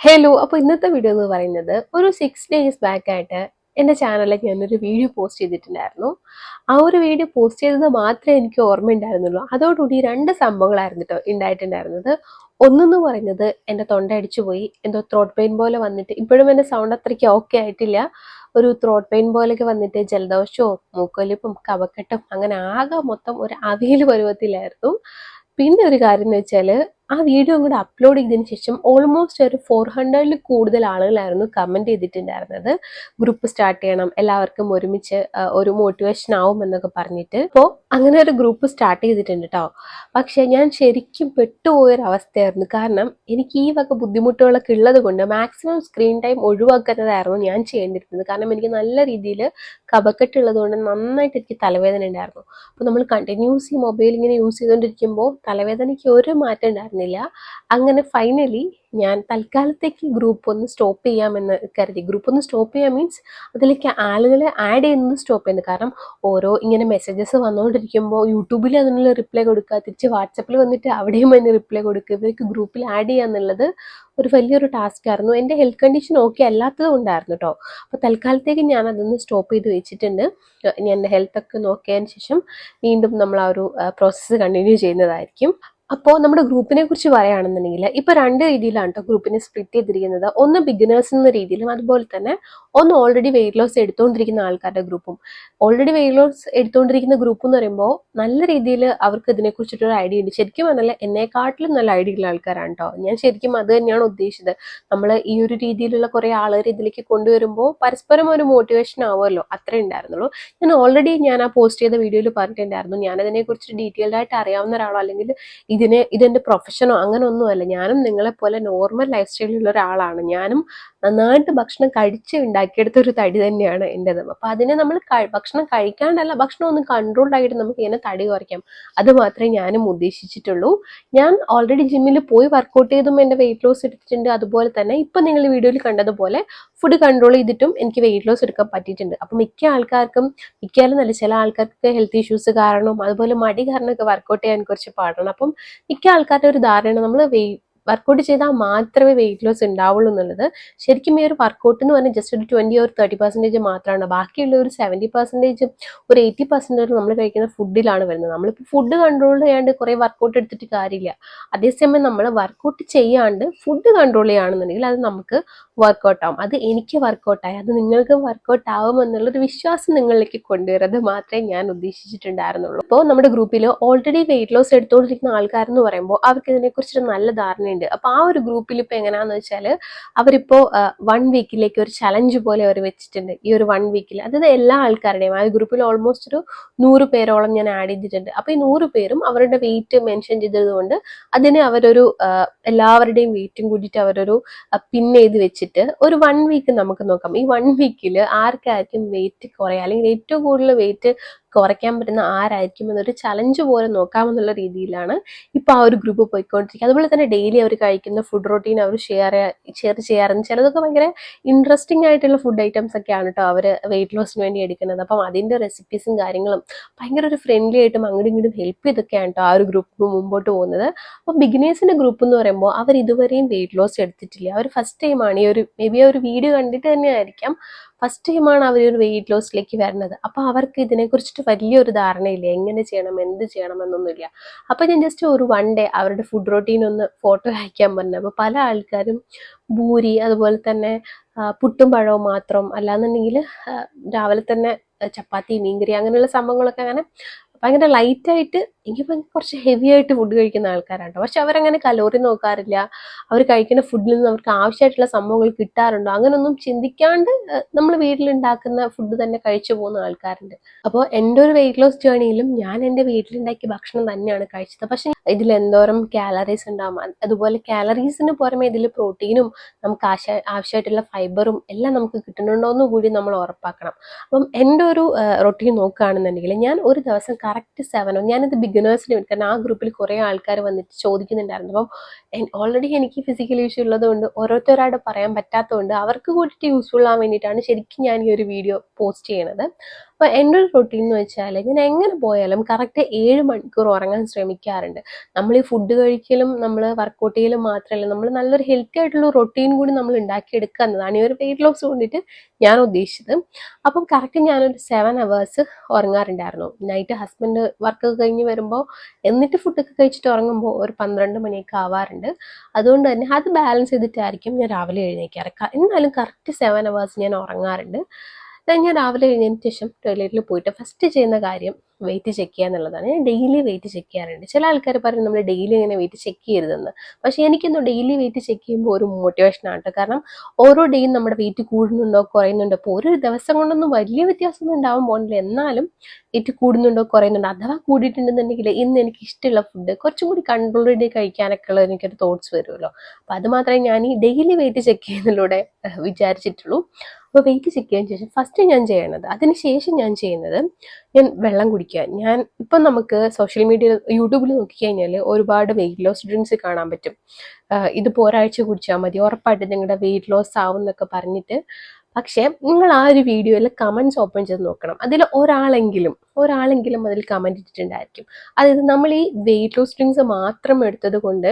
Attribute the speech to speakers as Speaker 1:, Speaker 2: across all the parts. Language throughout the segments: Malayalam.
Speaker 1: ഹലോ അപ്പോൾ ഇന്നത്തെ വീഡിയോ എന്ന് പറയുന്നത് ഒരു സിക്സ് ഡേയ്സ് ബാക്ക് ആയിട്ട് എന്റെ ചാനലിലേക്ക് ഞാനൊരു വീഡിയോ പോസ്റ്റ് ചെയ്തിട്ടുണ്ടായിരുന്നു. ആ ഒരു വീഡിയോ പോസ്റ്റ് ചെയ്തത് മാത്രമേ എനിക്ക് ഓർമ്മയുണ്ടായിരുന്നുള്ളൂ അതോടുകൂടി രണ്ട് സംഭവങ്ങളായിരുന്നു കേട്ടോ ഉണ്ടായിട്ടുണ്ടായിരുന്നത്. ഒന്നെന്ന് പറയുന്നത് എന്റെ തൊണ്ട അടിച്ചു പോയി. എന്തോ ത്രോട്ട് പെയിൻ പോലെ വന്നിട്ട് ഇപ്പോഴും എന്റെ സൗണ്ട് അത്രയ്ക്ക് ഓക്കെ ആയിട്ടില്ല. ഒരു ത്രോട്ട് പെയിൻ പോലെയൊക്കെ വന്നിട്ട് ജലദോഷവും മൂക്കൊലിപ്പും കവക്കെട്ടും അങ്ങനെ ആകെ മൊത്തം ഒരു അവിയൽ പരുവത്തിലായിരുന്നു. പിന്നെ ഒരു കാര്യം എന്ന് വെച്ചാൽ ആ വീഡിയോ അങ്ങോട്ട് അപ്ലോഡ് ചെയ്തതിന് ശേഷം ഓൾമോസ്റ്റ് ഒരു ഫോർ ഹൺഡ്രഡിൽ കൂടുതൽ ആളുകളായിരുന്നു കമന്റ് ചെയ്തിട്ടുണ്ടായിരുന്നത്. ഗ്രൂപ്പ് സ്റ്റാർട്ട് ചെയ്യണം എല്ലാവർക്കും ഒരുമിച്ച് ഒരു മോട്ടിവേഷൻ ആവും എന്നൊക്കെ പറഞ്ഞിട്ട്. അപ്പോൾ അങ്ങനെ ഒരു ഗ്രൂപ്പ് സ്റ്റാർട്ട് ചെയ്തിട്ടുണ്ട് കേട്ടോ പക്ഷേ ഞാൻ ശരിക്കും പെട്ടുപോയൊരു അവസ്ഥയായിരുന്നു കാരണം എനിക്ക് ഈ വക ബുദ്ധിമുട്ടുകളൊക്കെ ഉള്ളത് കൊണ്ട് മാക്സിമം സ്ക്രീൻ ടൈം ഒഴിവാക്കുന്നതായിരുന്നു ഞാൻ ചെയ്യേണ്ടിയിരുന്നത്. കാരണം എനിക്ക് നല്ല രീതിയിൽ കഫക്കെട്ട് ഉള്ളത് കൊണ്ട് നന്നായിട്ട് എനിക്ക് തലവേദന ഉണ്ടായിരുന്നു. അപ്പോൾ നമ്മൾ കണ്ടിന്യൂസ് ഈ മൊബൈൽ ഇങ്ങനെ യൂസ് ചെയ്തുകൊണ്ടിരിക്കുമ്പോൾ തലവേദനയ്ക്ക് ഒരു മാറ്റം ഉണ്ടായിരുന്നില്ല അങ്ങനെ ഫൈനലി ഞാൻ തൽക്കാലത്തേക്ക് ഗ്രൂപ്പ് ഒന്ന് സ്റ്റോപ്പ് ചെയ്യാമെന്ന് കരുതി. ഗ്രൂപ്പ് ഒന്ന് സ്റ്റോപ്പ് ചെയ്യാൻ മീൻസ് അതിലേക്ക് ആളുകളെ ആഡ് ചെയ്യുന്നത് സ്റ്റോപ്പ് ചെയ്യുന്നത് കാരണം ഓരോ ഇങ്ങനെ മെസ്സേജസ് വന്നുകൊണ്ടിരിക്കുമ്പോൾ യൂട്യൂബിൽ അതിനുള്ള റിപ്ലൈ കൊടുക്കുക തിരിച്ച് വാട്സപ്പിൽ വന്നിട്ട് അവിടെയും അതിന് റിപ്ലൈ കൊടുക്കുക. ഇവർക്ക് ഗ്രൂപ്പിൽ ആഡ് ചെയ്യുക എന്നുള്ളത് ഒരു വലിയൊരു ടാസ്ക് ആയിരുന്നു. എന്റെ ഹെൽത്ത് കണ്ടീഷൻ ഓക്കെ അല്ലാത്തത് കൊണ്ടായിരുന്നു കേട്ടോ അപ്പോൾ തൽക്കാലത്തേക്ക് ഞാൻ അതൊന്ന് സ്റ്റോപ്പ് ചെയ്ത് വെച്ചിട്ടുണ്ട്. ഞാൻ എന്റെ ഹെൽത്തൊക്കെ നോക്കിയതിന് ശേഷം വീണ്ടും നമ്മൾ ആ ഒരു പ്രോസസ്സ് കണ്ടിന്യൂ ചെയ്യുന്നതായിരിക്കും. അപ്പോൾ നമ്മുടെ ഗ്രൂപ്പിനെ കുറിച്ച് പറയുകയാണെന്നുണ്ടെങ്കിൽ ഇപ്പോൾ രണ്ട് രീതിയിലാണ് കേട്ടോ ഗ്രൂപ്പിനെ സ്പ്ലിറ്റ് ചെയ്തിരിക്കുന്നത്. ഒന്ന് ബിഗിനേഴ്സ് എന്ന രീതിയിലും അതുപോലെ തന്നെ ഒന്ന് ഓൾറെഡി വെയിറ്റ് ലോസ് എടുത്തുകൊണ്ടിരിക്കുന്ന ആൾക്കാരുടെ ഗ്രൂപ്പും. ഓൾറെഡി വെയിറ്റ് ലോസ് എടുത്തുകൊണ്ടിരിക്കുന്ന ഗ്രൂപ്പ് എന്ന് പറയുമ്പോൾ നല്ല രീതിയിൽ അവർക്ക് ഇതിനെക്കുറിച്ചിട്ടൊരു ഐഡിയ ഉണ്ട്. ശരിക്കും പറഞ്ഞാൽ എന്നെക്കാട്ടിലും നല്ല ഐഡിയ ഉള്ള ആൾക്കാരാണ് കേട്ടോ ഞാൻ ശരിക്കും അത് തന്നെയാണ് ഉദ്ദേശിച്ചത്. നമ്മൾ ഈ ഒരു രീതിയിലുള്ള കുറേ ആളുകൾ ഇതിലേക്ക് കൊണ്ടുവരുമ്പോൾ പരസ്പരം ഒരു മോട്ടിവേഷൻ ആവുമല്ലോ. അത്രേ ഉണ്ടായിരുന്നുള്ളൂ. ഞാൻ ഓൾറെഡി ഞാൻ ആ പോസ്റ്റ് ചെയ്ത വീഡിയോയിൽ പറഞ്ഞിട്ടുണ്ടായിരുന്നു. ഞാൻ അതിനെക്കുറിച്ച് ഡീറ്റെയിൽഡ് ആയിട്ട് അറിയാവുന്ന ഒരാളോ അല്ലെങ്കിൽ ഇതിനെ ഇതെന്റെ പ്രൊഫഷനോ അങ്ങനെ ഒന്നുമല്ല ഞാനും നിങ്ങളെ പോലെ നോർമൽ ലൈഫ് സ്റ്റൈലിലുള്ള ഒരാളാണ്. ഞാനും നന്നായിട്ട് ഭക്ഷണം കഴിച്ച് ഉണ്ടാക്കിയെടുത്ത ഒരു തടി തന്നെയാണ് എന്റെത് അപ്പം അതിനെ നമ്മൾ ഭക്ഷണം കഴിക്കാണ്ടല്ല ഭക്ഷണം ഒന്ന് കൺട്രോൾഡ് ആയിട്ട് നമുക്ക് ഇങ്ങനെ തടി കുറയ്ക്കാം. അത് മാത്രമേ ഞാനും ഉദ്ദേശിച്ചിട്ടുള്ളൂ. ഞാൻ ഓൾറെഡി ജിമ്മിൽ പോയി വർക്കൗട്ട് ചെയ്തും എന്റെ വെയിറ്റ് ലോസ് എടുത്തിട്ടുണ്ട്. അതുപോലെ തന്നെ ഇപ്പം നിങ്ങൾ വീഡിയോയിൽ കണ്ടതുപോലെ ഫുഡ് കൺട്രോൾ ചെയ്തിട്ടും എനിക്ക് വെയിറ്റ് ലോസ് എടുക്കാൻ പറ്റിയിട്ടുണ്ട്. അപ്പം മിക്ക ആൾക്കാർക്കും മിക്കാലും നല്ല ചില ആൾക്കാർക്ക് ഹെൽത്ത് ഇഷ്യൂസ് കാരണവും അതുപോലെ മടി കാരണമൊക്കെ വർക്കൗട്ട് ചെയ്യാൻ കുറച്ച് പാടാണ്. അപ്പം മിക്ക ആൾക്കാരുടെ ഒരു ധാരണ നമ്മൾ വെയ് വർക്കൗട്ട് ചെയ്താൽ മാത്രമേ വെയിറ്റ് ലോസ് ഉണ്ടാവുള്ളൂ എന്നുള്ളത്. ശരിക്കും ഈ ഒരു വർക്കൗട്ട് എന്ന് പറഞ്ഞാൽ ജസ്റ്റ് ഒരു ട്വന്റി ഒരു തേർട്ടി പെർസെന്റേജ് മാത്രമാണ്. ബാക്കിയുള്ള ഒരു സെവന്റി പെർസെന്റേജ് ഒരു എയ്റ്റി പെർസെന്റേജ് നമ്മൾ കഴിക്കുന്ന ഫുഡിലാണ് വരുന്നത്. നമ്മളിപ്പോൾ ഫുഡ് കൺട്രോൾ ചെയ്യാണ്ട് കുറേ വർക്കൗട്ട് എടുത്തിട്ട് കാര്യമില്ല. അതേസമയം നമ്മൾ വർക്കൗട്ട് ചെയ്യാണ്ട് ഫുഡ് കൺട്രോൾ ചെയ്യുകയാണെന്നുണ്ടെങ്കിൽ അത് നമുക്ക് വർക്കൗട്ട് ആവും. അത് എനിക്ക് വർക്കൗട്ടായി അത് നിങ്ങൾക്ക് വർക്കൗട്ട് ആവും എന്നുള്ളൊരു വിശ്വാസം നിങ്ങളിലേക്ക് കൊണ്ടുവരുന്നത് മാത്രമേ ഞാൻ ഉദ്ദേശിച്ചിട്ടുണ്ടായിരുന്നുള്ളൂ. അപ്പോൾ നമ്മുടെ ഗ്രൂപ്പിൽ ഓൾറെഡി വെയിറ്റ് ലോസ് എടുത്തുകൊണ്ടിരിക്കുന്ന ആൾക്കാരെന്ന് പറയുമ്പോൾ അവർക്ക് ഇതിനെക്കുറിച്ചൊരു നല്ല ധാരണയുണ്ട്. അപ്പോൾ ആ ഒരു ഗ്രൂപ്പിൽ ഇപ്പോൾ എങ്ങനെയാണെന്ന് വെച്ചാൽ അവരിപ്പോൾ വൺ വീക്കിലേക്ക് ഒരു ചലഞ്ച് പോലെ അവർ വെച്ചിട്ടുണ്ട്. ഈ ഒരു വൺ വീക്കിൽ അതായത് എല്ലാ ആൾക്കാരുടെയും ആ ഗ്രൂപ്പിൽ ഓൾമോസ്റ്റ് ഒരു നൂറ് പേരോളം ഞാൻ ആഡ് ചെയ്തിട്ടുണ്ട്. അപ്പോൾ ഈ നൂറ് പേരും അവരുടെ വെയിറ്റ് മെൻഷൻ ചെയ്തതുകൊണ്ട് അതിനെ അവരൊരു എല്ലാവരുടെയും വെയിറ്റും കൂടിയിട്ട് അവരൊരു പിൻ ചെയ്ത് വെച്ചിട്ട് ഒരു വൺ വീക്ക് നമുക്ക് നോക്കാം. ഈ വൺ വീക്കിൽ ആർക്കായിരിക്കും വെയിറ്റ് കുറയുക? അല്ലെങ്കിൽ ഏറ്റവും കൂടുതൽ വെയിറ്റ് കുറയ്ക്കാൻ പറ്റുന്ന ആരായിരിക്കും എന്നൊരു ചലഞ്ച് പോലെ നോക്കാമെന്നുള്ള രീതിയിലാണ് ഇപ്പോൾ ആ ഒരു ഗ്രൂപ്പ് പോയിക്കൊണ്ടിരിക്കുക അതുപോലെ തന്നെ ഡെയിലി അവർ കഴിക്കുന്ന ഫുഡ് റൊട്ടീൻ അവർ ഷെയർ ഷെയർ ചെയ്യാറുണ്ട്. ചിലതൊക്കെ ഭയങ്കര ഇൻട്രസ്റ്റിംഗ് ആയിട്ടുള്ള ഫുഡ് ഐറ്റംസ് ഒക്കെ ഒക്കെയാണ് കേട്ടോ അവർ വെയിറ്റ് ലോസിന് വേണ്ടി എടുക്കുന്നത്. അപ്പം അതിന്റെ റെസിപ്പീസും കാര്യങ്ങളും ഭയങ്കര ഒരു ഫ്രണ്ട്ലി ആയിട്ടും അങ്ങോട്ടും ഇങ്ങോട്ടും ഹെൽപ്പ് ചെയ്തൊക്കെയാണ് കേട്ടോ ആ ഒരു ഗ്രൂപ്പ് മുമ്പോട്ട് പോകുന്നത്. അപ്പം ബിഗിനേഴ്സിന്റെ ഗ്രൂപ്പ് എന്ന് പറയുമ്പോൾ അവർ ഇതുവരെയും വെയിറ്റ് ലോസ് എടുത്തിട്ടില്ല. അവർ ഫസ്റ്റ് ടൈമാണ് ഈ ഒരു മേ ബി ഒരു വീഡിയോ കണ്ടിട്ട് തന്നെ ആയിരിക്കാം. ഫസ്റ്റ് ടൈമാണ് അവർ ഒരു വെയിറ്റ് ലോസിലേക്ക് വരുന്നത്. അപ്പോൾ അവർക്ക് ഇതിനെക്കുറിച്ചിട്ട് വലിയൊരു ധാരണയില്ല. എങ്ങനെ ചെയ്യണം എന്ത് ചെയ്യണം എന്നൊന്നുമില്ല അപ്പോൾ ഞാൻ ജസ്റ്റ് ഒരു വൺ ഡേ അവരുടെ ഫുഡ് റൊട്ടീൻ ഒന്ന് ഫോട്ടോ അയക്കാൻ പറഞ്ഞു. അപ്പോൾ പല ആൾക്കാരും ഭൂരി അതുപോലെ തന്നെ പുട്ടും പഴവും മാത്രം അല്ലാന്നുണ്ടെങ്കിൽ രാവിലെ തന്നെ ചപ്പാത്തി മീൻകറി അങ്ങനെയുള്ള സംഭവങ്ങളൊക്കെ അങ്ങനെ ഭയങ്കര ലൈറ്റായിട്ട് എനിക്ക് ഭയങ്കര കുറച്ച് ഹെവി ആയിട്ട് ഫുഡ് കഴിക്കുന്ന ആൾക്കാരാണ്. പക്ഷെ അവരങ്ങനെ കലോറി നോക്കാറില്ല. അവർ കഴിക്കുന്ന ഫുഡിൽ നിന്ന് അവർക്ക് ആവശ്യമായിട്ടുള്ള സംഭവങ്ങൾ കിട്ടാറുണ്ടോ? അങ്ങനൊന്നും ചിന്തിക്കാണ്ട് നമ്മൾ വീട്ടിലുണ്ടാക്കുന്ന ഫുഡ് തന്നെ കഴിച്ചു പോകുന്ന ആൾക്കാരുണ്ട്. അപ്പോൾ എന്റെ ഒരു വെയിറ്റ് ലോസ് ജേണിയിലും ഞാൻ എന്റെ വീട്ടിലുണ്ടാക്കിയ ഭക്ഷണം തന്നെയാണ് കഴിച്ചത്. പക്ഷെ ഇതിൽ എന്തോരം കാലറീസ് ഉണ്ടാവും. അതുപോലെ കാലറീസിന് പുറമെ ഇതിൽ പ്രോട്ടീനും നമുക്ക് ആശ ആവശ്യമായിട്ടുള്ള ഫൈബറും എല്ലാം നമുക്ക് കിട്ടുന്നുണ്ടോ എന്ന് കൂടി നമ്മൾ ഉറപ്പാക്കണം. അപ്പം എന്റെ ഒരു റൊട്ടീൻ നോക്കുകയാണെന്നുണ്ടെങ്കിൽ ഞാൻ ഒരു ദിവസം കറക്റ്റ് സെവനോ ഞാനിത് ബിഗിനേഴ്സിന് വേണ്ടി കാരണം ആ ഗ്രൂപ്പിൽ കുറേ ആൾക്കാർ വന്നിട്ട് ചോദിക്കുന്നുണ്ടായിരുന്നു. അപ്പം ഓൾറെഡി എനിക്ക് ഫിസിക്കൽ ഇഷ്യൂ ഉള്ളതുകൊണ്ട് ഓരോരുത്തരായിട്ട് പറയാൻ പറ്റാത്തതുകൊണ്ട് അവർക്ക് കൂടിയിട്ട് യൂസ്ഫുൾ ആവാൻ വേണ്ടിയിട്ടാണ് ശരിക്കും ഞാൻ ഈ ഒരു വീഡിയോ പോസ്റ്റ് ചെയ്യണത്. അപ്പോൾ എന്റെ ഒരു റൊട്ടീൻ എന്ന് വെച്ചാൽ ഞാൻ എങ്ങനെ പോയാലും കറക്റ്റ് ഏഴ് മണിക്കൂർ ഉറങ്ങാൻ ശ്രമിക്കാറുണ്ട്. നമ്മൾ ഈ ഫുഡ് കഴിക്കലും നമ്മൾ വർക്കൗട്ട് ചെയ്യലും മാത്രമല്ല നമ്മൾ നല്ലൊരു ഹെൽത്തി ആയിട്ടുള്ള റൊട്ടീൻ കൂടി നമ്മൾ ഉണ്ടാക്കിയെടുക്കുക എന്നതാണ് ഈ ഒരു വെയിറ്റ് ലോസ് കൊണ്ടിട്ട് ഞാൻ ഉദ്ദേശിച്ചത്. അപ്പം കറക്റ്റ് ഞാനൊരു സെവൻ അവേഴ്സ് ഉറങ്ങാറുണ്ടായിരുന്നു. നൈറ്റ് ഹസ്ബൻഡ് വർക്ക് കഴിഞ്ഞ് വരുമ്പോൾ എന്നിട്ട് ഫുഡൊക്കെ കഴിച്ചിട്ട് ഉറങ്ങുമ്പോൾ ഒരു പന്ത്രണ്ട് മണിയൊക്കെ ആവാറുണ്ട്. അതുകൊണ്ട് തന്നെ അത് ബാലൻസ് ചെയ്തിട്ടായിരിക്കും ഞാൻ രാവിലെ എഴുന്നേക്കാറ്. എന്നാലും കറക്റ്റ് സെവൻ അവേഴ്സ് ഞാൻ ഉറങ്ങാറുണ്ട്. ഞാൻ രാവിലെ എഴുന്നതിന് ശേഷം ടോയ്ലറ്റിൽ പോയിട്ട് ഫസ്റ്റ് ചെയ്യുന്ന കാര്യം വെയിറ്റ് ചെക്ക് ചെയ്യുക എന്നുള്ളതാണ് ഞാൻ ഡെയിലി വെയിറ്റ് ചെക്ക് ചെയ്യാറുണ്ട്. ചില ആൾക്കാർ പറയും നമ്മൾ ഡെയിലി ഇങ്ങനെ വെയിറ്റ് ചെക്ക് ചെയ്യരുതെന്ന്. പക്ഷേ എനിക്കൊന്നും ഡെയിലി വെയിറ്റ് ചെക്ക് ചെയ്യുമ്പോൾ ഒരു മോട്ടിവേഷൻ കേട്ടോ കാരണം ഓരോ ഡേയും നമ്മുടെ വെയിറ്റ് കൂടുന്നുണ്ടോ കുറയുന്നുണ്ടോ? അപ്പോൾ ഒരു ദിവസം കൊണ്ടൊന്നും വലിയ വ്യത്യാസമൊന്നും ഉണ്ടാവാൻ പോകുന്നില്ല. എന്നാലും വെയിറ്റ് കൂടുന്നുണ്ടോ കുറയുന്നുണ്ടോ അഥവാ കൂടിയിട്ടുണ്ടെന്നുണ്ടെങ്കിൽ ഇന്ന് എനിക്ക് ഇഷ്ടമുള്ള ഫുഡ് കുറച്ചും കൂടി കൺട്രോൾ ചെയ്ത് കഴിക്കാനൊക്കെ ഉള്ള എനിക്കൊരു തോട്ട്സ് വരുമല്ലോ. അപ്പോൾ അത് മാത്രമേ ഞാൻ ഈ ഡെയിലി വെയിറ്റ് ചെക്ക് ചെയ്യുന്നതിലൂടെ വിചാരിച്ചിട്ടുള്ളൂ. അപ്പോൾ വെയിറ്റ് ചെക്ക് ചെയ്തതിന് ശേഷം ഫസ്റ്റ് ഞാൻ ചെയ്യണത് അതിന് ശേഷം ഞാൻ ചെയ്യുന്നത് ഞാൻ വെള്ളം കുടിക്കുക. ഞാൻ ഇപ്പം നമുക്ക് സോഷ്യൽ മീഡിയ യൂട്യൂബിൽ നോക്കിക്കഴിഞ്ഞാൽ ഒരുപാട് വെയിറ്റ് ലോസ് ഡ്രിങ്ക്സ് കാണാൻ പറ്റും. ഇത് ഒരാഴ്ച കുടിച്ചാൽ മതി. ഉറപ്പായിട്ട് നിങ്ങളുടെ വെയിറ്റ് ലോസ് ആവും എന്നൊക്കെ പറഞ്ഞിട്ട്. പക്ഷേ നിങ്ങൾ ആ ഒരു വീഡിയോയിൽ കമന്റ്സ് ഓപ്പൺ ചെയ്ത് നോക്കണം. അതിൽ ഒരാളെങ്കിലും ഒരാളെങ്കിലും അതിൽ കമന്റ് ഇട്ടിട്ടുണ്ടായിരിക്കും. അതായത് നമ്മൾ ഈ വെയിറ്റ് ലോസ് ഡ്രിങ്ക്സ് മാത്രം എടുത്തത് കൊണ്ട്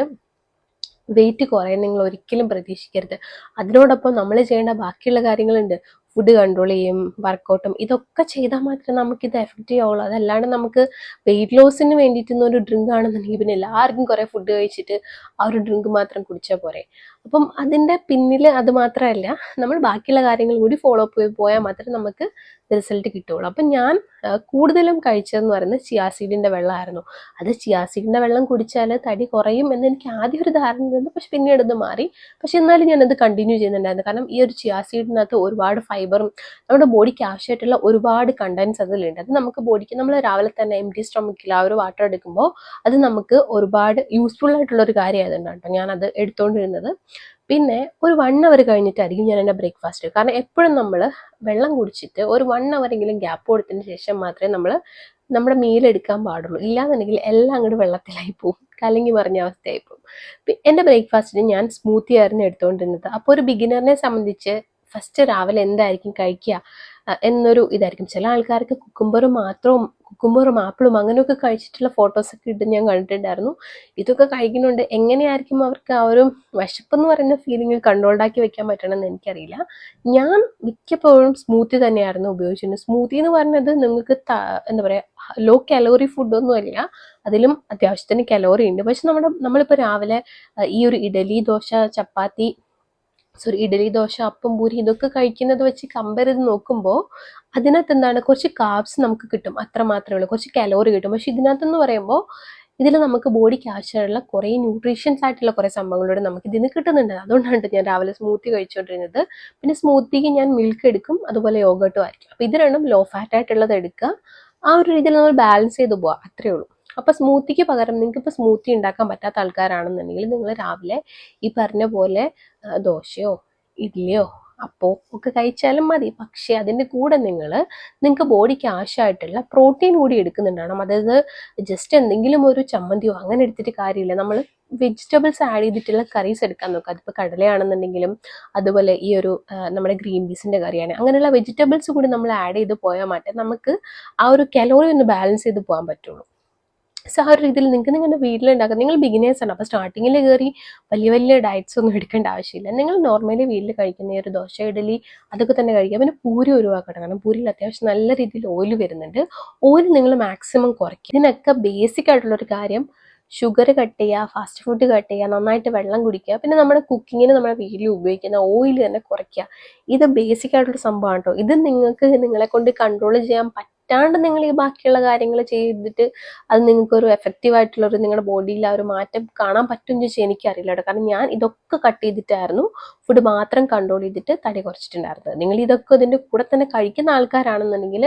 Speaker 1: വെയിറ്റ് കുറയാൻ നിങ്ങൾ ഒരിക്കലും പ്രതീക്ഷിക്കരുത്. അതിനോടൊപ്പം നമ്മൾ ചെയ്യേണ്ട ബാക്കിയുള്ള കാര്യങ്ങളുണ്ട്. ഫുഡ് കൺട്രോൾ ചെയ്യും വർക്കൗട്ടും ഇതൊക്കെ ചെയ്താൽ മാത്രമേ നമുക്ക് ഇത് എഫക്റ്റ് ചെയ്യാവുള്ളൂ. അതല്ലാണ്ട് നമുക്ക് വെയിറ്റ് ലോസിന് വേണ്ടിയിട്ടൊന്നും ഒരു ഡ്രിങ്ക് ആണെന്നുണ്ടെങ്കിൽ പിന്നെ എല്ലാവർക്കും കുറേ ഫുഡ് കഴിച്ചിട്ട് ആ ഒരു ഡ്രിങ്ക് മാത്രം കുടിച്ചാൽ പോരെ. അപ്പം അതിന്റെ പിന്നിൽ അത് മാത്രമല്ല നമ്മൾ ബാക്കിയുള്ള കാര്യങ്ങൾ കൂടി ഫോളോ അപ്പ് ചെയ്ത് പോയാൽ മാത്രമേ നമുക്ക് റിസൾട്ട് കിട്ടുള്ളൂ അപ്പം ഞാൻ കൂടുതലും കഴിച്ചതെന്ന് പറയുന്നത് ചിയാസീഡിന്റെ വെള്ളമായിരുന്നു. അത് ചിയാസീഡിന്റെ വെള്ളം കുടിച്ചാൽ തടി കുറയും എന്ന് എനിക്ക് ആദ്യം ഒരു ധാരണ ഉണ്ടായിരുന്നു പക്ഷെ പിന്നീട് അത് മാറി. പക്ഷെ എന്നാലും ഞാനത് കണ്ടിന്യൂ ചെയ്യുന്നുണ്ടായിരുന്നു. കാരണം ഈ ഒരു ചിയാസീഡിനകത്ത് ഒരുപാട് ഫൈബറും നമ്മുടെ ബോഡിക്ക് ആവശ്യമായിട്ടുള്ള ഒരുപാട് കണ്ടൻസ് അതിലുണ്ട്. അത് നമുക്ക് ബോഡിക്ക് നമ്മൾ രാവിലെ തന്നെ എം ടി സ്റ്റൊമക്കിൽ ആ ഒരു വാട്ടർ എടുക്കുമ്പോൾ അത് നമുക്ക് ഒരുപാട് യൂസ്ഫുൾ ആയിട്ടുള്ള ഒരു കാര്യമായതുകൊണ്ടാണ് കേട്ടോ ഞാനത് എടുത്തുകൊണ്ടിരുന്നത് പിന്നെ ഒരു വൺ അവർ കഴിഞ്ഞിട്ടായിരിക്കും ഞാൻ എന്റെ ബ്രേക്ക്ഫാസ്റ്റ് കാരണം എപ്പോഴും നമ്മൾ വെള്ളം കുടിച്ചിട്ട് ഒരു വൺ എങ്കിലും ഗ്യാപ്പ് കൊടുത്തതിന് ശേഷം മാത്രമേ നമ്മൾ നമ്മുടെ മീൽ എടുക്കാൻ പാടുള്ളൂ. ഇല്ലാന്നുണ്ടെങ്കിൽ എല്ലാം അങ്ങോട്ട് വെള്ളത്തിലായി പോകും. കലങ്ങി മറിഞ്ഞ അവസ്ഥയായി പോകും. എന്റെ ബ്രേക്ക്ഫാസ്റ്റിന് ഞാൻ സ്മൂത്തി ആയിരുന്നു എടുത്തുകൊണ്ടിരുന്നത് അപ്പോൾ ഒരു ബിഗിനറിനെ സംബന്ധിച്ച് ഫസ്റ്റ് രാവിലെ എന്തായിരിക്കും കഴിക്കുക? എന്നൊരു ഇതായിരിക്കും. ചില ആൾക്കാർക്ക് കുക്കുംബറും മാത്രവും കുക്കുംബറും ആപ്പിളും അങ്ങനെയൊക്കെ കഴിച്ചിട്ടുള്ള ഫോട്ടോസൊക്കെ ഇട്ട് ഞാൻ കണ്ടിട്ടുണ്ടായിരുന്നു. ഇതൊക്കെ കഴിക്കുന്നുണ്ട്. എങ്ങനെയായിരിക്കും അവർക്ക് ആ ഒരു വിശപ്പെന്ന് പറയുന്ന ഫീലിംഗ് കൺട്രോൾഡാക്കി വെക്കാൻ പറ്റണമെന്ന് എനിക്കറിയില്ല. ഞാൻ മിക്കപ്പോഴും സ്മൂത്തി തന്നെയായിരുന്നു ഉപയോഗിച്ചിരുന്നത്. സ്മൂത്തി എന്ന് പറഞ്ഞത് നിങ്ങൾക്ക് എന്താ പറയുക ലോ കലോറി ഫുഡൊന്നും അല്ല. അതിലും അത്യാവശ്യത്തിന് കലോറി ഉണ്ട്. പക്ഷെ നമ്മുടെ നമ്മളിപ്പോൾ രാവിലെ ഈ ഒരു ഇഡലി ദോശ ചപ്പാത്തി സോറി ഇഡലി ദോശ അപ്പം പൂരി ഇതൊക്കെ കഴിക്കുന്നത് വെച്ച് കമ്പയർ ചെയ്ത് നോക്കുമ്പോൾ അതിനകത്ത് എന്താണ് കുറച്ച് കാബ്സ് നമുക്ക് കിട്ടും. അത്ര മാത്രമേ ഉള്ളൂ. കുറച്ച് കലോറി കിട്ടും. പക്ഷെ ഇതിനകത്തെന്ന് പറയുമ്പോൾ ഇതിൽ നമുക്ക് ബോഡിക്ക് ആവശ്യമുള്ള കുറേ ന്യൂട്രീഷ്യൻസ് ആയിട്ടുള്ള കുറേ സംഭവങ്ങളോട് നമുക്ക് ഇതിന് കിട്ടുന്നുണ്ട്. അതുകൊണ്ടാണ് ഞാൻ രാവിലെ സ്മൂത്തി കഴിച്ചുകൊണ്ടിരുന്നത് പിന്നെ സ്മൂത്തിക്ക് ഞാൻ മിൽക്ക് എടുക്കും അതുപോലെ യോഗട്ടും ആയിരിക്കും. അപ്പോൾ ഇത് രണ്ടും ലോ ഫാറ്റ് ആയിട്ടുള്ളത് എടുക്കുക. ആ ഒരു രീതിയിൽ നമ്മൾ ബാലൻസ് ചെയ്ത് പോവാം അത്രേ ഉള്ളൂ. അപ്പോൾ സ്മൂത്തിക്ക് പകരം നിങ്ങൾക്ക് ഇപ്പോൾ സ്മൂത്തി ഉണ്ടാക്കാൻ പറ്റാത്ത ആൾക്കാരാണെന്നുണ്ടെങ്കിൽ നിങ്ങൾ രാവിലെ ഈ പറഞ്ഞ പോലെ ദോശയോ ഇഡ്ഡലിയോ അപ്പോ ഒക്കെ കഴിച്ചാലും മതി. പക്ഷേ അതിന്റെ കൂടെ നിങ്ങൾ നിങ്ങൾക്ക് ബോഡിക്ക് ആവശ്യമായിട്ടുള്ള പ്രോട്ടീൻ കൂടി എടുക്കുന്നുണ്ടാവണം. അതായത് ജസ്റ്റ് എന്തെങ്കിലും ഒരു ചമ്മന്തിയോ അങ്ങനെ എടുത്തിട്ട് കാര്യമില്ല. നമ്മൾ വെജിറ്റബിൾസ് ആഡ് ചെയ്തിട്ടുള്ള കറീസ് എടുക്കാൻ നോക്കുക. അതിപ്പോൾ കടലയാണെന്നുണ്ടെങ്കിലും അതുപോലെ ഈ ഒരു നമ്മുടെ ഗ്രീൻ പീസിന്റെ കറിയാണ്. അങ്ങനെയുള്ള വെജിറ്റബിൾസ് കൂടി നമ്മൾ ആഡ് ചെയ്ത് പോയാൽ മാത്രമേ നമുക്ക് ആ ഒരു കലോറി ഒന്ന് ബാലൻസ് ചെയ്ത് പോകാൻ പറ്റുള്ളൂ. സോ ആ ഒരു രീതിയിൽ നിങ്ങൾക്ക് നിങ്ങളുടെ വീട്ടിലുണ്ടാക്കാം നിങ്ങൾ ബിഗിനേഴ്സ് ആണ്. അപ്പോൾ സ്റ്റാർട്ടിങ്ങിൽ കയറി വലിയ വലിയ ഡയറ്റ്സ് ഒന്നും എടുക്കേണ്ട ആവശ്യമില്ല. നിങ്ങൾ നോർമലി വീട്ടിൽ കഴിക്കുന്ന ഈ ഒരു ദോശ ഇഡലി അതൊക്കെ തന്നെ കഴിക്കുക. പിന്നെ പൂരി ഒഴിവാക്കണം. കാരണം പൂരിയിൽ അത്യാവശ്യം നല്ല രീതിയിൽ ഓയിൽ വരുന്നുണ്ട്. ഓയിൽ നിങ്ങൾ മാക്സിമം കുറയ്ക്കും ഇതിനൊക്കെ ബേസിക് ആയിട്ടുള്ള ഒരു കാര്യം ഷുഗർ കട്ട് ചെയ്യുക ഫാസ്റ്റ് ഫുഡ് കട്ട് ചെയ്യുക നന്നായിട്ട് വെള്ളം കുടിക്കുക. പിന്നെ നമ്മുടെ കുക്കിങ്ങിന് നമ്മുടെ വീട്ടിൽ ഉപയോഗിക്കുന്ന ഓയിൽ തന്നെ കുറയ്ക്കുക. ഇത് ബേസിക് ആയിട്ടുള്ള സംഭവമാണ് കേട്ടോ ഇത് നിങ്ങൾക്ക് നിങ്ങളെ കൊണ്ട് കൺട്രോൾ ചെയ്യാൻ പറ്റാണ്ട് നിങ്ങൾ ഈ ബാക്കിയുള്ള കാര്യങ്ങൾ ചെയ്തിട്ട് അത് നിങ്ങൾക്ക് ഒരു എഫക്റ്റീവ് ആയിട്ടുള്ള ഒരു നിങ്ങളുടെ ബോഡിയിൽ ആ ഒരു മാറ്റം കാണാൻ പറ്റും ചോദിച്ചാൽ എനിക്കറിയില്ല കേട്ടോ. കാരണം ഞാൻ ഇതൊക്കെ കട്ട് ചെയ്തിട്ടായിരുന്നു ഫുഡ് മാത്രം കൺട്രോൾ ചെയ്തിട്ട് തടി കുറച്ചിട്ടുണ്ടായിരുന്നത്. നിങ്ങൾ ഇതൊക്കെ ഇതിന്റെ കൂടെ തന്നെ കഴിക്കുന്ന ആൾക്കാരാണെന്നുണ്ടെങ്കിൽ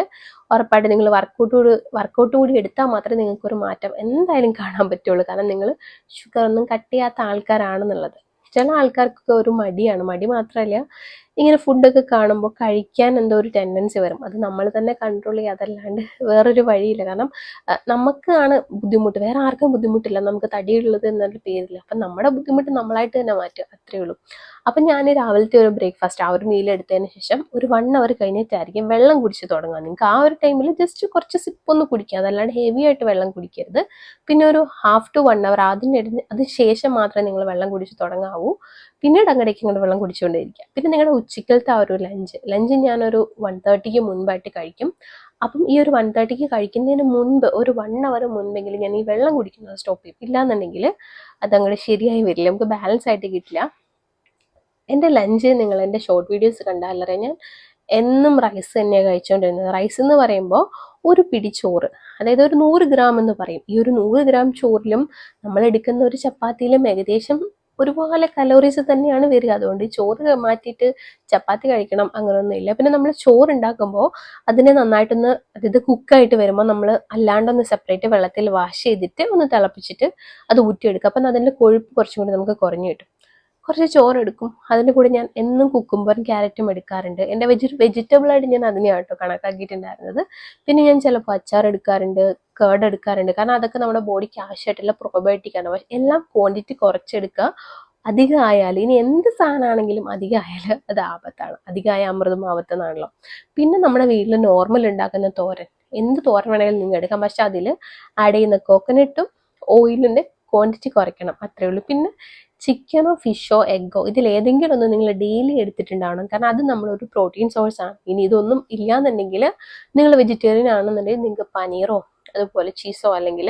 Speaker 1: ഉറപ്പായിട്ട് നിങ്ങൾ വർക്കൗട്ട് കൂടി വർക്കൗട്ട് കൂടി എടുത്താൽ മാത്രമേ നിങ്ങൾക്ക് ഒരു മാറ്റം എന്തായാലും കാണാൻ പറ്റുള്ളൂ. കാരണം നിങ്ങൾ ഷുഗർ ഒന്നും കട്ട് ചെയ്യാത്ത ആൾക്കാരാണെന്നുള്ളത്. ചില ആൾക്കാർക്കൊക്കെ ഒരു മടിയാണ്. മടി മാത്രമല്ല ഇങ്ങനെ ഫുഡൊക്കെ കാണുമ്പോൾ കഴിക്കാൻ എന്തോ ഒരു ടെൻഡൻസി വരും. അത് നമ്മൾ തന്നെ കൺട്രോൾ ചെയ്യുക അതല്ലാണ്ട് വേറൊരു വഴിയില്ല. കാരണം നമുക്കാണ് ബുദ്ധിമുട്ട്. വേറെ ആർക്കും ബുദ്ധിമുട്ടില്ല. നമുക്ക് തടിയുള്ളത് എന്നൊരു പേരില്ല. അപ്പം നമ്മുടെ ബുദ്ധിമുട്ട് നമ്മളായിട്ട് തന്നെ മാറ്റുക. അത്രേ ഉള്ളൂ. അപ്പം ഞാൻ രാവിലത്തെ ഒരു ബ്രേക്ക്ഫാസ്റ്റ് ആ ഒരു മീൽ എടുത്തതിന് ശേഷം ഒരു വൺ അവർ കഴിഞ്ഞിട്ടായിരിക്കും വെള്ളം കുടിച്ച് തുടങ്ങുക. നിങ്ങൾക്ക് ആ ഒരു ടൈമിൽ ജസ്റ്റ് കുറച്ച് സിപ്പ് ഒന്ന് കുടിക്കുക. അതല്ലാണ്ട് ഹെവി ആയിട്ട് വെള്ളം കുടിക്കരുത്. പിന്നെ ഒരു ഹാഫ് ടു വൺ അവർ അതിന്റെ അതിന് ശേഷം മാത്രമേ നിങ്ങൾ വെള്ളം കുടിച്ച് തുടങ്ങാവൂ. പിന്നീട് അങ്ങടേക്ക് ഇങ്ങോട്ട് വെള്ളം കുടിച്ചുകൊണ്ടിരിക്കുക പിന്നെ നിങ്ങളുടെ ഉച്ചക്കലത്തെ ആ ഒരു ലഞ്ച് ലഞ്ച് ഞാനൊരു വൺ തേർട്ടിക്ക് മുൻപായിട്ട് കഴിക്കും. അപ്പം ഈ ഒരു വൺ തേർട്ടിക്ക് കഴിക്കുന്നതിന് മുൻപ് ഒരു വൺ അവർ മുൻപെങ്കിലും ഞാൻ ഈ വെള്ളം കുടിക്കുന്നത് സ്റ്റോപ്പ് ചെയ്യും. ഇല്ലാന്നുണ്ടെങ്കിൽ അത് അങ്ങോട്ട് ശരിയായി വരില്ല. നമുക്ക് ബാലൻസ് ആയിട്ട് കിട്ടില്ല. എന്റെ ലഞ്ച് നിങ്ങൾ എന്റെ ഷോർട്ട് വീഡിയോസ് കണ്ടാലറിയാം ഞാൻ എന്നും റൈസ് തന്നെയാണ് കഴിച്ചുകൊണ്ടിരുന്നത് റൈസ് എന്ന് പറയുമ്പോൾ ഒരു പിടി ചോറ്. അതായത് ഒരു നൂറ് ഗ്രാം എന്ന് പറയും. ഈ ഒരു നൂറ് ഗ്രാം ചോറിലും നമ്മൾ എടുക്കുന്ന ഒരു ചപ്പാത്തിയിലും ഏകദേശം ഒരുപോലെ കലോറീസ് തന്നെയാണ് വരിക. അതുകൊണ്ട് ചോറ് മാറ്റിയിട്ട് ചപ്പാത്തി കഴിക്കണം അങ്ങനെയൊന്നും ഇല്ല. പിന്നെ നമ്മൾ ചോറ് ഉണ്ടാക്കുമ്പോൾ അതിനെ നന്നായിട്ടൊന്ന് അതായത് കുക്കായിട്ട് വരുമ്പോൾ നമ്മൾ അല്ലാണ്ടൊന്ന് സെപ്പറേറ്റ് വെള്ളത്തിൽ വാഷ് ചെയ്തിട്ട് ഒന്ന് തിളപ്പിച്ചിട്ട് അത് ഊറ്റിയെടുക്കുക. അപ്പം അതിന്റെ കൊഴുപ്പ് കുറച്ചും കൂടി നമുക്ക് കുറഞ്ഞു കിട്ടും. കുറച്ച് ചോറ് എടുക്കും. അതിന്റെ കൂടെ ഞാൻ എന്നും കുക്കുംബറും ക്യാരറ്റും എടുക്കാറുണ്ട്. എന്റെ വെജി വെജിറ്റബിളായിട്ട് ഞാൻ അതിനെയാണ് കേട്ടോ കണക്കാക്കിയിട്ടുണ്ടായിരുന്നത്. പിന്നെ ഞാൻ ചിലപ്പോൾ അച്ചാർ എടുക്കാറുണ്ട് കേർഡ് എടുക്കാറുണ്ട്. കാരണം അതൊക്കെ നമ്മുടെ ബോഡിക്ക് ആവശ്യമായിട്ടുള്ള പ്രോബയോട്ടിക് ആണ്. പക്ഷെ എല്ലാം ക്വാണ്ടിറ്റി കുറച്ചെടുക്കുക അധികമായാൽ ഇനി എന്ത് സാധനമാണെങ്കിലും അധികമായാൽ അത് ആപത്താണ്. അധികമായ അമൃതം ആപത്തെന്നാണല്ലോ പിന്നെ നമ്മുടെ വീട്ടിൽ നോർമൽ ഉണ്ടാക്കുന്ന തോരൻ. എന്ത് തോരൻ വേണമെങ്കിലും നിങ്ങൾ എടുക്കാം. പക്ഷെ അതിൽ ആഡ് ചെയ്യുന്ന കോക്കനട്ടും ഓയിലിന്റെ ക്വാണ്ടിറ്റി കുറയ്ക്കണം. അത്രേ ഉള്ളൂ. പിന്നെ ചിക്കനോ ഫിഷോ എഗ്ഗോ ഇതിൽ ഏതെങ്കിലും ഒന്ന് നിങ്ങൾ ഡെയിലി എടുത്തിട്ടുണ്ടാവണം. കാരണം അത് നമ്മളൊരു പ്രോട്ടീൻ സോഴ്സ് ആണ്. ഇനി ഇതൊന്നും ഇല്ലാന്നുണ്ടെങ്കിൽ നിങ്ങൾ വെജിറ്റേറിയൻ ആണെന്നുണ്ടെങ്കിൽ നിങ്ങൾക്ക് പനീറോ അതുപോലെ ചീസോ അല്ലെങ്കിൽ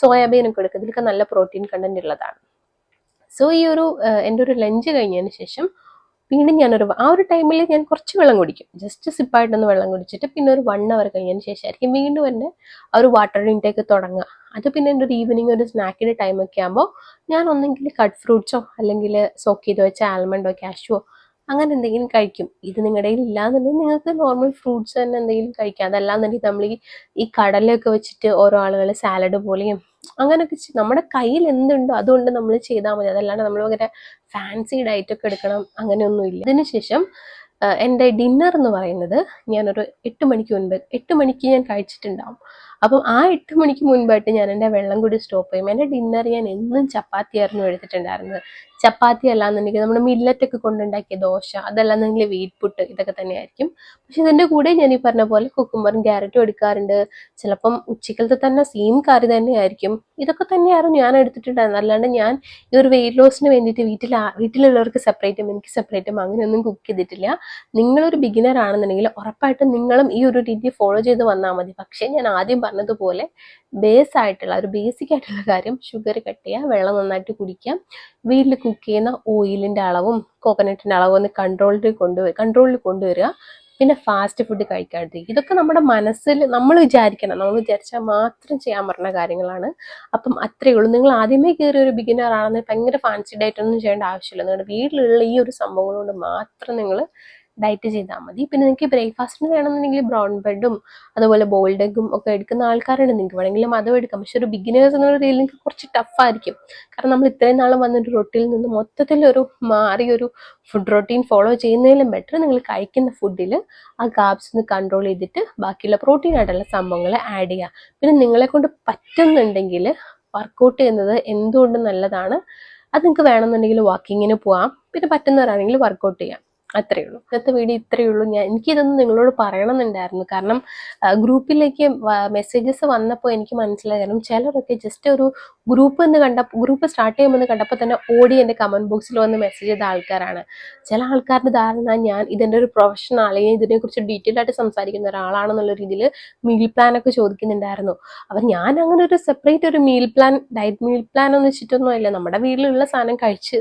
Speaker 1: സോയാബീനൊക്കെ എടുക്കുക. ഇതിലൊക്കെ നല്ല പ്രോട്ടീൻ കണ്ടന്റ് ഉള്ളതാണ്. സോ ഈ ഒരു എന്റെ ഒരു ലഞ്ച് കഴിഞ്ഞതിന് ശേഷം വീണ്ടും ഞാനൊരു ആ ഒരു ടൈമിൽ ഞാൻ കുറച്ച് വെള്ളം കുടിക്കും. ജസ്റ്റ് സിപ്പായിട്ടൊന്ന് വെള്ളം കുടിച്ചിട്ട് പിന്നെ ഒരു വൺ അവർ കഴിഞ്ഞതിന് ശേഷമായിരിക്കും വീണ്ടും എന്റെ ആ ഒരു വാട്ടർ ഇൻടേക്ക് തുടങ്ങുക. അത് പിന്നെ എന്റെ ഒരു ഈവനിങ് ഒരു സ്നാക്കിന്റെ ടൈമൊക്കെ ആകുമ്പോൾ ഞാൻ ഒന്നെങ്കിൽ കട്ട് ഫ്രൂട്ട്സോ അല്ലെങ്കിൽ സോക്ക് ചെയ്ത് വെച്ച ആൽമണ്ടോ കാഷ്യോ അങ്ങനെ എന്തെങ്കിലും കഴിക്കും. ഇത് നിങ്ങളുടെ കയ്യിൽ ഇല്ലാന്നുണ്ടെങ്കിൽ നിങ്ങൾക്ക് നോർമൽ ഫ്രൂട്ട്സ് തന്നെ എന്തെങ്കിലും കഴിക്കാം. അതല്ലാന്നുണ്ടെങ്കിൽ നമ്മൾ ഈ കടലയൊക്കെ വെച്ചിട്ട് ഓരോ ആളുകൾ സാലഡ് പോലെയും അങ്ങനെയൊക്കെ നമ്മുടെ കയ്യിൽ എന്തുണ്ടോ അതുകൊണ്ട് നമ്മൾ ചെയ്താൽ മതി. അതല്ലാണ്ട് നമ്മൾ ഭയങ്കര ഫാൻസി ഡയറ്റ് ഒക്കെ എടുക്കണം അങ്ങനെയൊന്നുമില്ല. ഇതിനുശേഷം ആഹ് എന്റെ ഡിന്നർ എന്ന് പറയുന്നത് ഞാനൊരു എട്ട് മണിക്ക് മുൻപ് എട്ട് മണിക്ക് ഞാൻ കഴിച്ചിട്ടുണ്ടാവും. അപ്പം ആ എട്ട് മണിക്ക് മുൻപായിട്ട് ഞാൻ എന്റെ വെള്ളം കൂടി സ്റ്റോപ്പ് ചെയ്യും. എന്റെ ഡിന്നർ ഞാൻ എന്നും ചപ്പാത്തിയായിരുന്നു എടുത്തിട്ടുണ്ടായിരുന്നത്. ചപ്പാത്തി അല്ലാന്നുണ്ടെങ്കിൽ നമ്മുടെ മില്ലറ്റൊക്കെ കൊണ്ടുണ്ടാക്കിയ ദോശ അതല്ലാന്നുണ്ടെങ്കിൽ വീറ്റ് പുട്ട് ഇതൊക്കെ തന്നെയായിരിക്കും. പക്ഷെ ഇതിന്റെ കൂടെ ഞാൻ ഈ പറഞ്ഞ പോലെ കുക്കുംബറും ക്യാരറ്റും എടുക്കാറുണ്ട്. ചിലപ്പം ഉച്ചക്കലത്തെ തന്നെ സെയിം കറി തന്നെയായിരിക്കും. ഇതൊക്കെ തന്നെയായിരുന്നു ഞാൻ എടുത്തിട്ടുണ്ടായിരുന്നത്. അല്ലാണ്ട് ഞാൻ ഈ ഒരു വെയിറ്റ് ലോസിന് വേണ്ടിയിട്ട് വീട്ടിൽ വീട്ടിലുള്ളവർക്ക് സെപ്പറേറ്റും എനിക്ക് സെപ്പറേറ്റും അങ്ങനെയൊന്നും കുക്ക് ചെയ്തിട്ടില്ല. നിങ്ങളൊരു ബിഗിനർ ആണെന്നുണ്ടെങ്കിൽ ഉറപ്പായിട്ടും നിങ്ങളും ഈ ഒരു രീതി ഫോളോ ചെയ്ത് വന്നാൽ മതി. പക്ഷേ ഞാൻ ആദ്യം പറഞ്ഞതുപോലെ ബേസ് ആയിട്ടുള്ള ഒരു ബേസിക് ആയിട്ടുള്ള കാര്യം ഷുഗർ കട്ട് ചെയ്യുക വെള്ളം നന്നായിട്ട് കുടിക്കുക വീട്ടിൽ കുക്ക് ചെയ്യുന്ന ഓയിലിന്റെ അളവും കോക്കനട്ടിന്റെ അളവും ഒന്ന് കൺട്രോളിൽ കൊണ്ടുവരിക കൺട്രോളിൽ കൊണ്ടുവരിക. പിന്നെ ഫാസ്റ്റ് ഫുഡ് കഴിക്കാതിരിക്കുക. ഇതൊക്കെ നമ്മുടെ മനസ്സിൽ നമ്മൾ വിചാരിക്കണം. നമ്മൾ വിചാരിച്ചാൽ മാത്രം ചെയ്യാൻ പറ്റുന്ന കാര്യങ്ങളാണ്. അപ്പം അത്രയേ ഉള്ളൂ. നിങ്ങൾ ആദ്യമേ കയറി ഒരു ബിഗിനർ ആണെന്ന് ഭയങ്കര ഫാൻസി ഡയറ്റ് ഒന്നും ചെയ്യേണ്ട ആവശ്യമില്ല. നിങ്ങളുടെ വീട്ടിലുള്ള ഈ ഒരു സംഭവങ്ങൾ കൊണ്ട് മാത്രം നിങ്ങൾ ഡയറ്റ് ചെയ്താൽ മതി. പിന്നെ നിങ്ങൾക്ക് ബ്രേക്ക്ഫാസ്റ്റിന് വേണമെന്നുണ്ടെങ്കിൽ ബ്രൗൺ ബ്രെഡും അതുപോലെ ബോൾഡ് എഗും ഒക്കെ എടുക്കുന്ന ആൾക്കാരുണ്ട്. നിങ്ങൾക്ക് വേണമെങ്കിലും അതും എടുക്കാം. പക്ഷെ ഒരു ബിഗിനേഴ്സ് എന്നുള്ള രീതിയിൽ നിങ്ങൾക്ക് കുറച്ച് ടഫായിരിക്കും കാരണം നമ്മൾ ഇത്രയും നാളും വന്നൊരു റൊട്ടിയിൽ നിന്ന് മൊത്തത്തിൽ മൊത്തത്തിലൊരു മാറിയൊരു ഫുഡ് റൊട്ടീൻ ഫോളോ ചെയ്യുന്നതിലും ബെറ്റർ നിങ്ങൾ കഴിക്കുന്ന ഫുഡിൽ ആ കാബ്സ് ഒന്ന് കൺട്രോൾ ചെയ്തിട്ട് ബാക്കിയുള്ള പ്രോട്ടീൻ ആയിട്ടുള്ള സംഭവങ്ങൾ ആഡ് ചെയ്യുക. പിന്നെ നിങ്ങളെ കൊണ്ട് പറ്റുന്നുണ്ടെങ്കിൽ വർക്കൗട്ട് ചെയ്യുന്നത് എന്തുകൊണ്ടും നല്ലതാണ്. അത് നിങ്ങൾക്ക് വേണമെന്നുണ്ടെങ്കിൽ വാക്കിങ്ങിന് പോവാം. പിന്നെ പറ്റുന്നവരാണെങ്കിൽ വർക്കൗട്ട് ചെയ്യാം. അത്രയേ ഉള്ളൂ. ഇന്നത്തെ വീഡിയോ ഇത്രയേ ഉള്ളൂ. ഞാൻ എനിക്കിതൊന്നും നിങ്ങളോട് പറയണമെന്നുണ്ടായിരുന്നു. കാരണം ഗ്രൂപ്പിലേക്ക് മെസ്സേജസ് വന്നപ്പോൾ എനിക്ക് മനസ്സിലായി. കാരണം ചിലരൊക്കെ ജസ്റ്റ് ഒരു ഗ്രൂപ്പ് എന്ന് കണ്ട ഗ്രൂപ്പ് സ്റ്റാർട്ട് ചെയ്യുമെന്ന് കണ്ടപ്പോൾ തന്നെ ഓടി എന്റെ കമന്റ് ബോക്സിൽ വന്ന് മെസ്സേജ് ചെയ്ത ആൾക്കാരാണ്. ചില ആൾക്കാരുടെ ധാരണ ഞാൻ ഇതിന്റെ ഒരു പ്രൊഫഷണൽ അല്ലെങ്കിൽ ഇതിനെക്കുറിച്ച് ഡീറ്റെയിൽ ആയിട്ട് സംസാരിക്കുന്ന ഒരാളാണെന്നുള്ള രീതിയിൽ മീൽ പ്ലാൻ ഒക്കെ ചോദിക്കുന്നുണ്ടായിരുന്നു. അപ്പം ഞാൻ അങ്ങനെ ഒരു സെപ്പറേറ്റ് ഒരു meal plan diet meal plan എന്ന് വെച്ചിട്ടൊന്നും ഇല്ല നമ്മുടെ വീട്ടിലുള്ള സാധനം കഴിച്ച്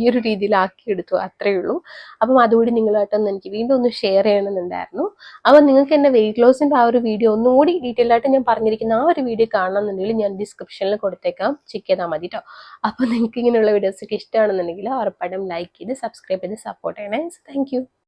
Speaker 1: ഈ ഒരു രീതിയിലാക്കി എടുത്തു അത്രയേ ഉള്ളൂ. അപ്പം അതുകൂടി നിങ്ങളായിട്ടൊന്ന് എനിക്ക് വീണ്ടും ഒന്ന് ഷെയർ ചെയ്യണമെന്നുണ്ടായിരുന്നു. അപ്പം നിങ്ങൾക്ക് എന്റെ വെയിറ്റ് ലോസിന്റെ ആ ഒരു വീഡിയോ ഒന്നുകൂടി ഡീറ്റെയിൽ ആയിട്ട് ഞാൻ പറഞ്ഞിരിക്കുന്ന ആ ഒരു വീഡിയോ കാണണമെന്നുണ്ടെങ്കിൽ ഞാൻ ഡിസ്ക്രിപ്ഷനിൽ കൊടുത്തേക്കാം. ചെക്ക് ചെയ്താൽ മതി കേട്ടോ അപ്പോൾ നിങ്ങൾക്ക് ഇങ്ങനെയുള്ള വീഡിയോസൊക്കെ ഇഷ്ടമാണെന്നുണ്ടെങ്കിൽ ഉറപ്പായിട്ടും ലൈക്ക് ചെയ്ത് സബ്സ്ക്രൈബ് ചെയ്ത് സപ്പോർട്ട് ചെയ്യണേ. താങ്ക്